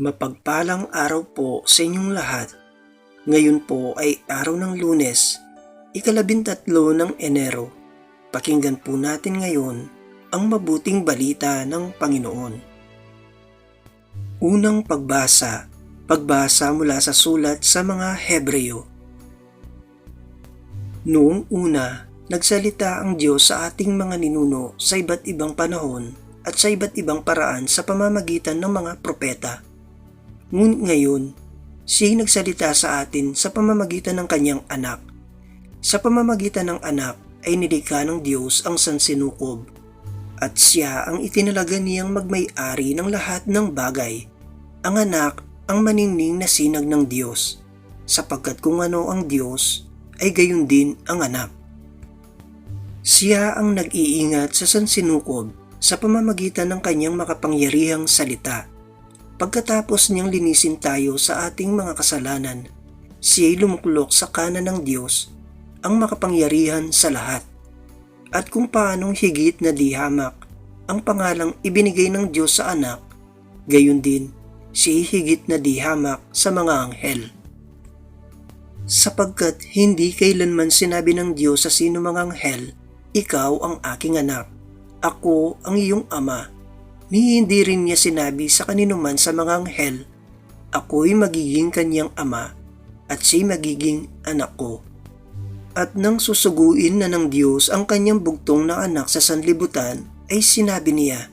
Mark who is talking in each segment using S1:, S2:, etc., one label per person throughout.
S1: Mapagpalang araw po sa inyong lahat. Ngayon po ay araw ng lunes, ikalabintatlo ng Enero. Pakinggan po natin ngayon ang mabuting balita ng Panginoon. Unang pagbasa, pagbasa mula sa sulat sa mga Hebreo. Noong una, nagsalita ang Diyos sa ating mga ninuno sa iba't ibang panahon at sa iba't ibang paraan sa pamamagitan ng mga propeta. Ngunit ngayon, siya'y nagsalita sa atin sa pamamagitan ng kanyang anak. Sa pamamagitan ng anak ay nilikha ng Diyos ang sansinukob at siya ang itinalaga niyang magmay-ari ng lahat ng bagay. Ang anak ang maningning na sinag ng Diyos, sapagkat kung ano ang Diyos, ay gayon din ang anak. Siya ang nag-iingat sa sansinukob sa pamamagitan ng kanyang makapangyarihang salita. Pagkatapos niyang linisin tayo sa ating mga kasalanan, siya'y lumuklok sa kanan ng Diyos, ang makapangyarihan sa lahat. At kung paanong higit na di hamak ang pangalang ibinigay ng Diyos sa anak, gayon din siya'y higit na di hamak sa mga anghel. Sapagkat hindi kailanman sinabi ng Diyos sa sino mga anghel, ikaw ang aking anak, ako ang iyong ama, ni hindi rin niya sinabi sa kaninuman sa mga anghel, ako'y magiging kanyang ama at siya'y magiging anak ko. At nang susuguin na ng Diyos ang kanyang bugtong na anak sa sanlibutan, ay sinabi niya,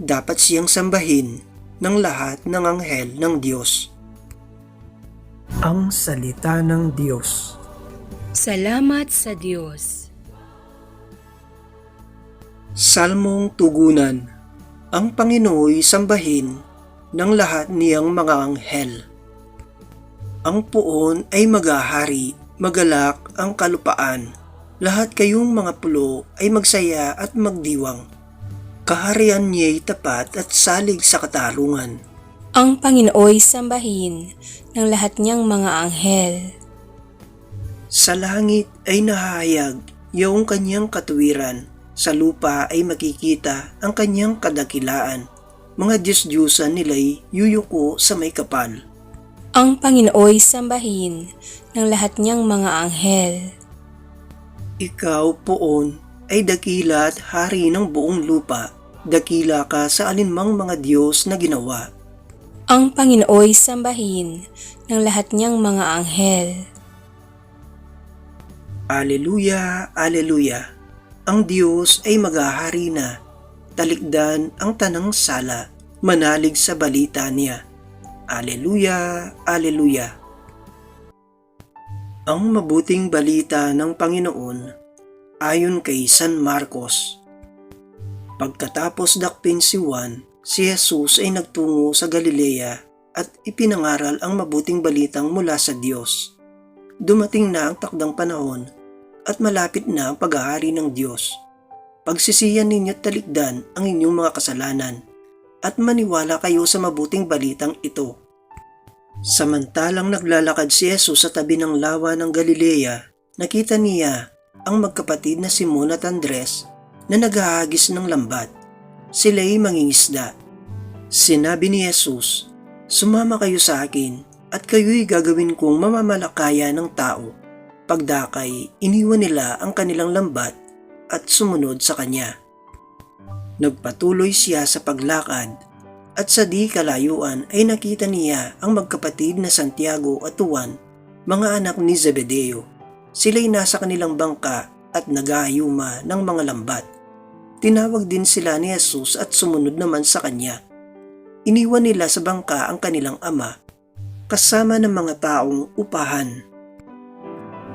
S1: dapat siyang sambahin ng lahat ng anghel ng Diyos. Ang Salita ng Diyos
S2: Salamat sa Diyos.
S1: Salmong Tugunan Ang Panginooy sambahin ng lahat niyang mga anghel. Ang puon ay magahari, magalak ang kalupaan. Lahat kayong mga pulo ay magsaya at magdiwang. Kaharian niya'y tapat at salig sa katarungan.
S2: Ang Panginooy sambahin ng lahat niyang mga anghel.
S1: Sa langit ay nahahayag yung kanyang katuwiran. Sa lupa ay makikita ang kanyang kadakilaan. Mga Diyos-Diyosan nila'y yuyuko sa may kapal.
S2: Ang Panginooy sambahin ng lahat niyang mga anghel.
S1: Ikaw, poon, ay dakila at hari ng buong lupa. Dakila ka sa alinmang mga Diyos na ginawa.
S2: Ang Panginooy sambahin ng lahat niyang mga anghel.
S1: Aleluya, Aleluya. Ang Diyos ay maghahari na. Talikdan ang tanang sala. Manalig sa balita niya. Aleluya, Aleluya. Ang mabuting balita ng Panginoon ayon kay San Marcos. Pagkatapos dakpin si Juan, si Jesus ay nagtungo sa Galilea at ipinangaral ang mabuting balitang mula sa Diyos. Dumating na ang takdang panahon at malapit na ang paghahari ng Diyos. Pagsisiyan ninyo at talikdan ang inyong mga kasalanan at maniwala kayo sa mabuting balitang ito. Samantalang naglalakad si Jesus sa tabi ng lawa ng Galilea, nakita niya ang magkapatid na Simon at Andres na naghahagis ng lambat. Sila'y mangingisda. Sinabi ni Jesus, Sumama kayo sa akin at kayo'y gagawin kong mamamalakaya ng tao. Pagdakay, iniwan nila ang kanilang lambat at sumunod sa kanya. Nagpatuloy siya sa paglakad at sa di kalayuan ay nakita niya ang magkapatid na Santiago at Juan, mga anak ni Zebedeo. Sila'y nasa kanilang bangka at nagahayuma ng mga lambat. Tinawag din sila ni Jesus at sumunod naman sa kanya. Iniwan nila sa bangka ang kanilang ama, kasama ng mga taong upahan.